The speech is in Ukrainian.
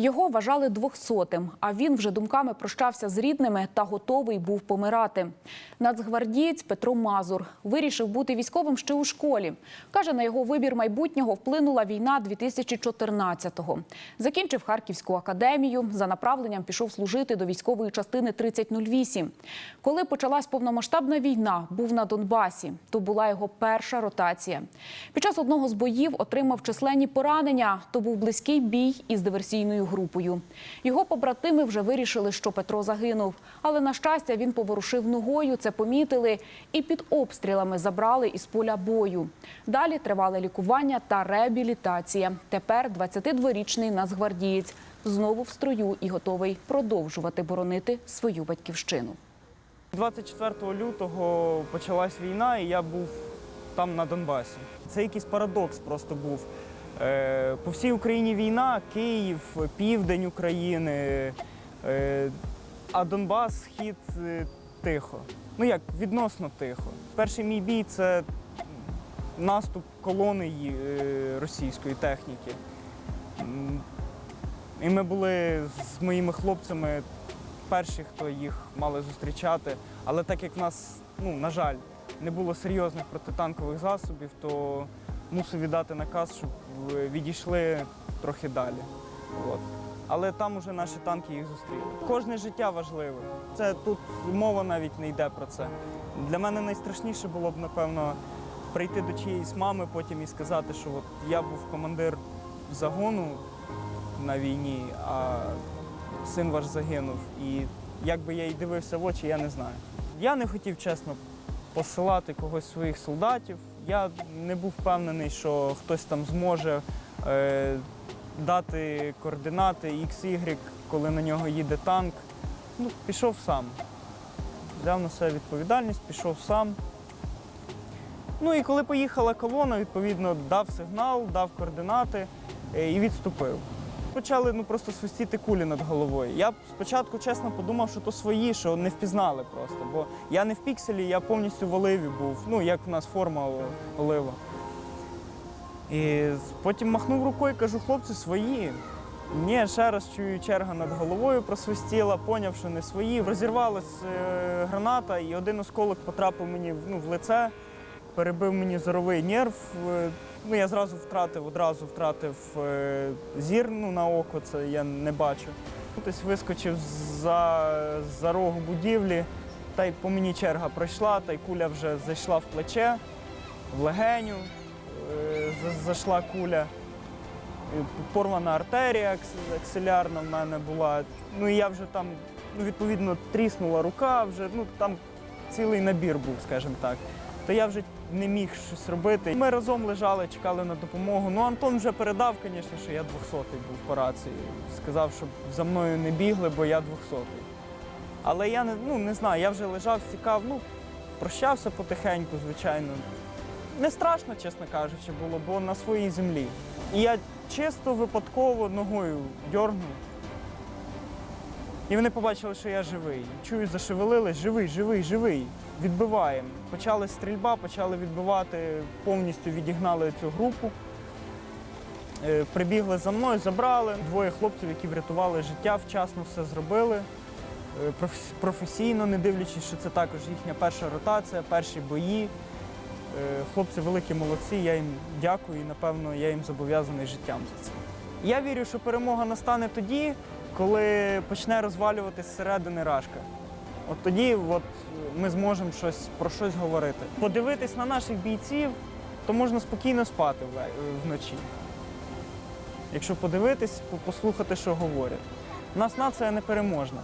Його вважали двохсотим, а він вже думками прощався з рідними та готовий був помирати. Нацгвардієць Петро Мазур вирішив бути військовим ще у школі. Каже, на його вибір майбутнього вплинула війна 2014-го. Закінчив Харківську академію. За направленням пішов служити до військової частини 3008. Коли почалась повномасштабна війна, був на Донбасі. То була його перша ротація. Під час одного з боїв отримав численні поранення. То був близький бій із диверсійною групою. Його побратими вже вирішили, що Петро загинув. Але на щастя він поворушив ногою. Це помітили і під обстрілами забрали із поля бою. Далі тривале лікування та реабілітація. Тепер 22-річний нацгвардієць знову в строю і готовий продовжувати боронити свою батьківщину. 24 лютого почалась війна, і я був там на Донбасі. Це якийсь парадокс просто був. Е, По всій Україні війна, Київ, південь України, е, а Донбас, схід е, тихо. Ну як, відносно тихо. Перший мій бій це наступ колони російської техніки. І ми були з моїми хлопцями перші, хто їх мали зустрічати. Але так як в нас, ну, на жаль, не було серйозних протитанкових засобів, то мусив віддати наказ, щоб е, відійшли трохи далі. От. Але там уже наші танки їх зустріли. Кожне життя важливе. Це тут мова навіть не йде про це. Для мене найстрашніше було б, напевно, прийти до чиєїсь мами потім і сказати, що от я був командир загону на війні, а син ваш загинув. І як би я й дивився в очі, я не знаю. Я не хотів чесно посилати когось своїх солдатів. Я не був впевнений, що хтось там зможе е, дати координати X, Y, коли на нього їде танк. Ну, пішов сам. Взяв на себе відповідальність, пішов сам. Ну і коли поїхала колона, відповідно, дав сигнал, дав координати е, і відступив. Почали ну, просто свистіти кулі над головою. Я спочатку чесно подумав, що то свої, що не впізнали просто. Бо я не в пікселі, я повністю в оливі був. Ну, як в нас форма олива. І потім махнув рукою, кажу, хлопці, свої. Ні, ще раз чую, черга над головою просвистіла, поняв, що не свої. Розірвалась е, граната, і один осколок потрапив мені ну, в лице, перебив мені зоровий нерв. Е, Ну, я зразу втратив, одразу втратив е, зір ну, на око, це я не бачу. Хтось вискочив за, за рогу будівлі, та й по мені черга пройшла, та й куля вже зайшла в плече, в легеню е, зайшла куля. Порвана артерія акс- аксилярна в мене була. Ну і я вже там, ну, відповідно, тріснула рука, вже ну там цілий набір був, скажімо так. То я вже не міг щось робити. Ми разом лежали, чекали на допомогу. Ну, Антон вже передав, звісно, що я 200-й був по рації. Сказав, щоб за мною не бігли, бо я 200-й. Але я не, ну, не знаю, я вже лежав, стікав, ну, прощався потихеньку, звичайно. Не страшно, чесно кажучи, було, бо на своїй землі. І я чисто випадково ногою дьорнув. І вони побачили, що я живий. Чую, зашевелились, живий, живий, живий. Відбиваємо. Почали стрільба, почали відбивати, повністю відігнали цю групу. Е, Прибігли за мною, забрали. Двоє хлопців, які врятували життя, вчасно все зробили. Е, Професійно, не дивлячись, що це також їхня перша ротація, перші бої. Е, Хлопці великі молодці, я їм дякую і, напевно, я їм зобов'язаний життям за це. Я вірю, що перемога настане тоді, коли почне розвалюватись зсередини рашка. От тоді от, ми зможемо щось, про щось говорити. Подивитись на наших бійців, то можна спокійно спати вночі. Якщо подивитись, послухати, що говорять. У нас нація непереможна.